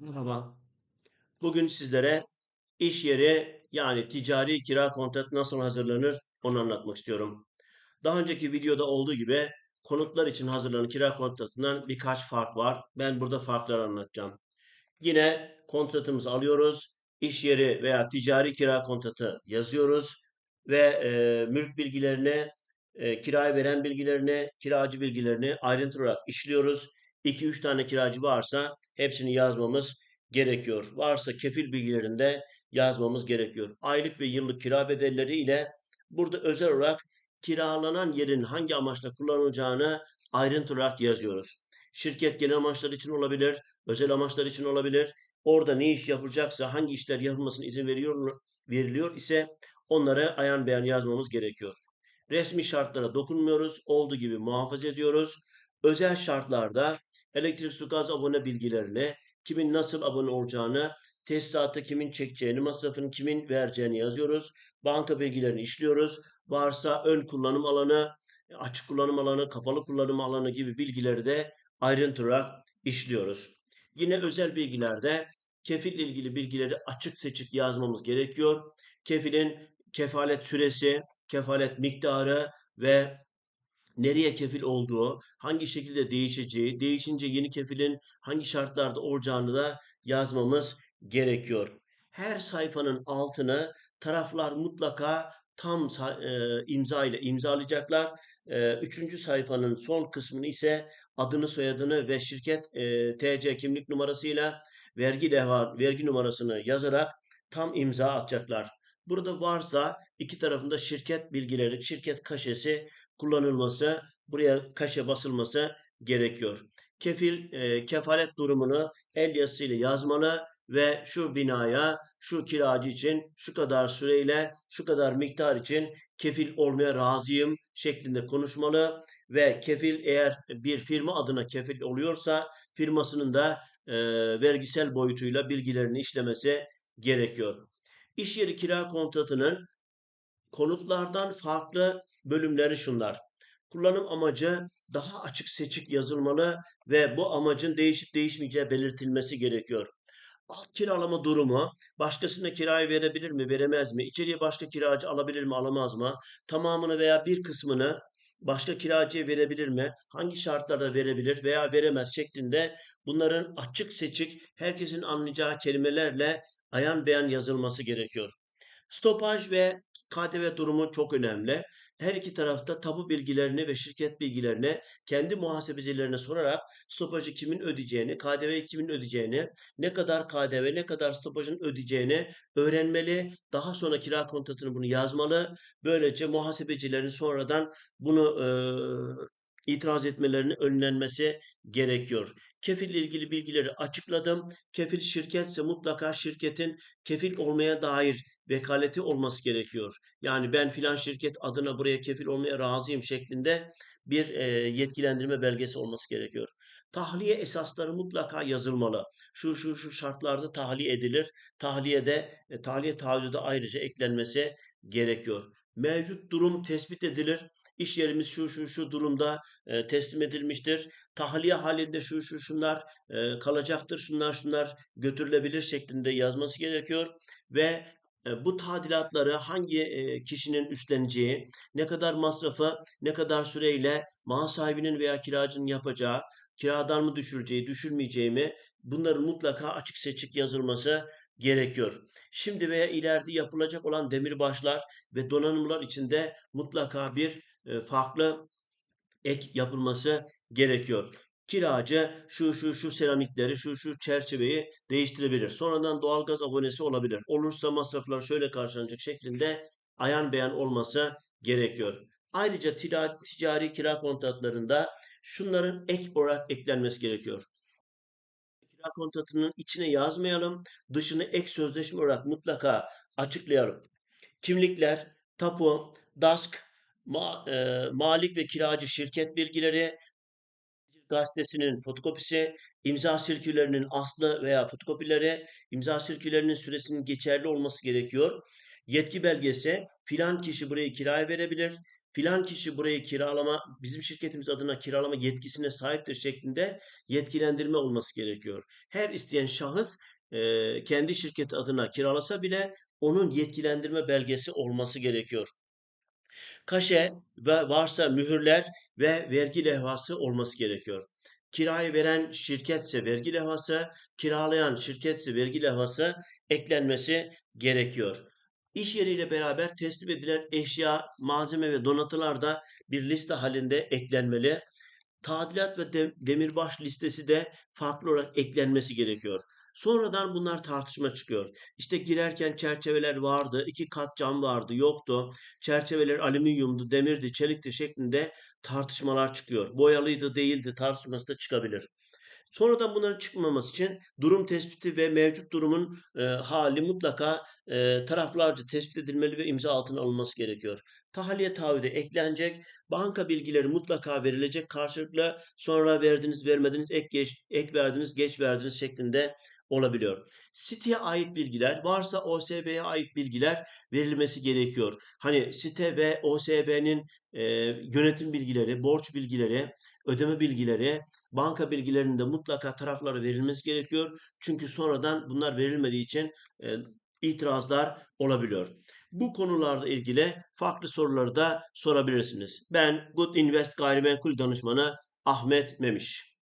Merhaba. Bugün sizlere iş yeri yani ticari kira kontratı nasıl hazırlanır onu anlatmak istiyorum. Daha önceki videoda olduğu gibi konutlar için hazırlanan kira kontratından birkaç fark var. Ben burada farkları anlatacağım. Yine kontratımızı alıyoruz. İş yeri veya ticari kira kontratı yazıyoruz ve e, mülk bilgilerini, e, kiraya veren bilgilerini, kiracı bilgilerini ayrıntılı olarak işliyoruz. 2-3 tane kiracı varsa hepsini yazmamız gerekiyor. Varsa kefil bilgilerini de yazmamız gerekiyor. Aylık ve yıllık kira bedelleri ile burada özel olarak kiralanan yerin hangi amaçla kullanılacağını ayrıntılı olarak yazıyoruz. Şirket genel amaçlar için olabilir, özel amaçlar için olabilir. Orada ne iş yapılacaksa, hangi işler yapılmasına izin veriyor, veriliyor ise onları ayan beyan yazmamız gerekiyor. Resmi şartlara dokunmuyoruz, olduğu gibi muhafaza ediyoruz. Özel şartlarda elektrik, su, gaz abone bilgilerini, kimin nasıl abone olacağını, tesisatı kimin çekeceğini, masrafını kimin vereceğini yazıyoruz. Banka bilgilerini işliyoruz. Varsa ön kullanım alanı, açık kullanım alanı, kapalı kullanım alanı gibi bilgileri de ayrıntılı olarak işliyoruz. Yine özel bilgilerde kefille ilgili bilgileri açık seçik yazmamız gerekiyor. Kefilin kefalet süresi, kefalet miktarı ve nereye kefil olduğu, hangi şekilde değişeceği, değişince yeni kefilin hangi şartlarda olacağını da yazmamız gerekiyor. Her sayfanın altını taraflar mutlaka tam e, imza ile imzalayacaklar. E, üçüncü sayfanın son kısmını ise adını, soyadını ve şirket e, TC kimlik numarasıyla vergi levha, vergi numarasını yazarak tam imza atacaklar. Burada varsa iki tarafında şirket bilgileri, şirket kaşesi kullanılması, buraya kaşe basılması gerekiyor. Kefil, e, kefalet durumunu el yazısıyla yazmalı ve şu binaya, şu kiracı için şu kadar süreyle, şu kadar miktar için kefil olmaya razıyım şeklinde konuşmalı ve kefil eğer bir firma adına kefil oluyorsa firmasının da e, vergisel boyutuyla bilgilerini işlemesi gerekiyor. İş yeri kira kontratının konutlardan farklı bölümleri şunlar. Kullanım amacı daha açık seçik yazılmalı ve bu amacın değişip değişmeyeceği belirtilmesi gerekiyor. Alt kiralama durumu, başkasına kirayı verebilir mi, veremez mi? İçeriye başka kiracı alabilir mi, alamaz mı? Tamamını veya bir kısmını başka kiracıya verebilir mi? Hangi şartlarda verebilir veya veremez şeklinde bunların açık seçik, herkesin anlayacağı kelimelerle ayan beyan yazılması gerekiyor. Stopaj ve KDV durumu çok önemli. Her iki tarafta tabu bilgilerini ve şirket bilgilerini kendi muhasebecilerine sorarak stopajı kimin ödeyeceğini, KDV'yi kimin ödeyeceğini, ne kadar KDV, ne kadar stopajın ödeyeceğini öğrenmeli. Daha sonra kira kontratını bunu yazmalı. Böylece muhasebecilerin sonradan bunu e, itiraz etmelerinin önlenmesi gerekiyor. Kefil ile ilgili bilgileri açıkladım. Kefil şirketse mutlaka şirketin kefil olmaya dair vekaleti olması gerekiyor. Yani ben filan şirket adına buraya kefil olmaya razıyım şeklinde bir e, yetkilendirme belgesi olması gerekiyor. Tahliye esasları mutlaka yazılmalı. Şu şu şu şartlarda tahliye edilir. Tahliyede e, tahliye taahhüdü ayrıca eklenmesi gerekiyor. Mevcut durum tespit edilir. İş yerimiz şu şu şu durumda e, teslim edilmiştir. Tahliye halinde şu şu şunlar e, kalacaktır. Şunlar şunlar götürülebilir şeklinde yazması gerekiyor ve bu tadilatları hangi kişinin üstleneceği, ne kadar masrafı, ne kadar süreyle mal sahibinin veya kiracının yapacağı, kiradan mı düşüreceği, düşürmeyeceği mi bunların mutlaka açık seçik yazılması gerekiyor. Şimdi veya ileride yapılacak olan demirbaşlar ve donanımlar içinde mutlaka bir farklı ek yapılması gerekiyor. Kiracı şu şu şu seramikleri, şu şu çerçeveyi değiştirebilir. Sonradan doğalgaz abonesi olabilir. Olursa masraflar şöyle karşılanacak şeklinde ayan beyan olması gerekiyor. Ayrıca ticari kira kontratlarında şunların ek olarak eklenmesi gerekiyor kira kontratının içine yazmayalım. Dışını ek sözleşme olarak mutlaka açıklayalım. Kimlikler, tapu, DASK, ma, e, malik ve kiracı şirket bilgileri, gazetesinin fotokopisi, imza sirkülerinin aslı veya fotokopileri, imza sirkülerinin süresinin geçerli olması gerekiyor. Yetki belgesi, filan kişi burayı kiraya verebilir. filan kişi burayı kiralama, bizim şirketimiz adına kiralama yetkisine sahiptir şeklinde yetkilendirme olması gerekiyor. Her isteyen şahıs e, kendi şirketi adına kiralasa bile onun yetkilendirme belgesi olması gerekiyor. Kaşe ve varsa mühürler ve vergi levhası olması gerekiyor. Kirayı veren şirketse vergi levhası, kiralayan şirketse vergi levhası eklenmesi gerekiyor. İş yeriyle beraber teslim edilen eşya, malzeme ve donatılar da bir liste halinde eklenmeli. Tadilat ve de- demirbaş listesi de farklı olarak eklenmesi gerekiyor. Sonradan bunlar tartışma çıkıyor. İşte girerken çerçeveler vardı, iki kat cam vardı, yoktu. Çerçeveler alüminyumdu, demirdi, çelikti şeklinde tartışmalar çıkıyor. Boyalıydı, değildi tartışması da çıkabilir. Sonradan bunların çıkmaması için durum tespiti ve mevcut durumun e, hali mutlaka e, taraflarca tespit edilmeli ve imza altına alınması gerekiyor. Tahliye taahhüde eklenecek, banka bilgileri mutlaka verilecek karşılıklı sonra verdiniz vermediniz ek, geç, ek verdiniz geç verdiniz şeklinde olabiliyor. Siteye ait bilgiler varsa OSB'ye ait bilgiler verilmesi gerekiyor. Hani site ve OSB'nin e, yönetim bilgileri, borç bilgileri, ödeme bilgileri, banka bilgilerinin de mutlaka taraflara verilmesi gerekiyor. Çünkü sonradan bunlar verilmediği için e, itirazlar olabiliyor. Bu konularla ilgili farklı soruları da sorabilirsiniz. Ben Good Invest Gayrimenkul Danışmanı Ahmet Memiş.